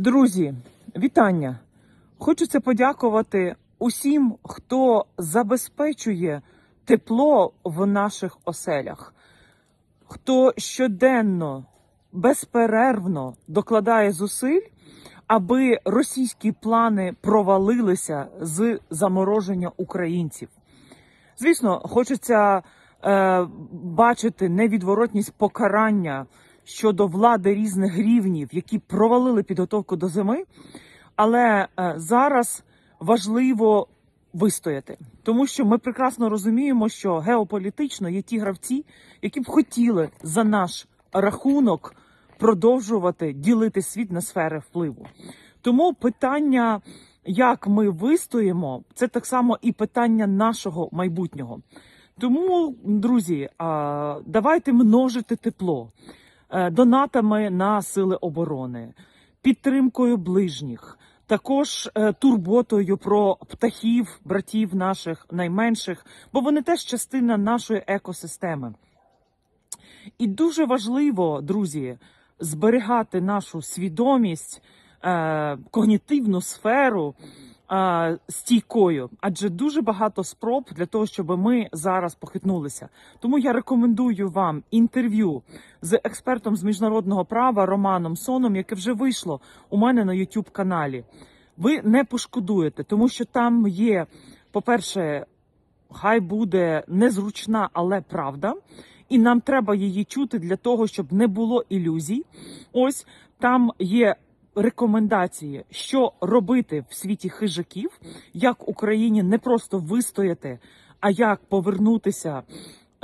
Друзі, вітання! Хочеться подякувати усім, хто забезпечує тепло в наших оселях, хто щоденно, безперервно докладає зусиль, аби російські плани провалилися з замороження українців. Звісно, хочеться е, бачити невідворотність покарання щодо влади різних рівнів, які провалили підготовку до зими. Але е, зараз важливо вистояти, тому що ми прекрасно розуміємо, що геополітично є ті гравці, які б хотіли за наш рахунок продовжувати ділити світ на сфери впливу. Тому питання, як ми вистоїмо, це так само і питання нашого майбутнього. Тому, друзі, давайте множити тепло донатами на сили оборони, підтримкою ближніх, також е, турботою про птахів, братів наших найменших, бо вони теж частина нашої екосистеми. І дуже важливо, друзі, зберігати нашу свідомість, е, когнітивну сферу е, стійкою, адже дуже багато спроб для того, щоб ми зараз похитнулися. Тому я рекомендую вам інтерв'ю з експертом з міжнародного права Романом Соном, яке вже вийшло у мене на youtube каналі. Ви не пошкодуєте, тому що там є, по-перше, хай буде незручна, але правда. І нам треба її чути для того, щоб не було ілюзій. Ось там є рекомендації, що робити в світі хижаків, як Україні не просто вистояти, а як повернутися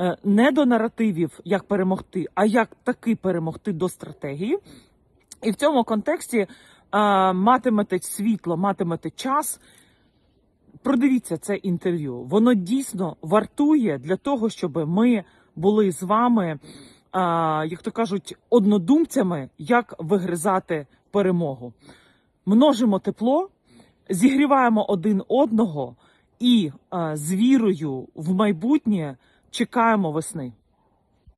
е, не до наративів, як перемогти, а як таки перемогти до стратегії. І в цьому контексті е, матимете світло, матимете час. Продивіться це інтерв'ю. Воно дійсно вартує для того, щоб ми були з вами, а, як то кажуть, однодумцями, як вигризати перемогу. Множимо тепло, зігріваємо один одного і а, з вірою в майбутнє чекаємо весни.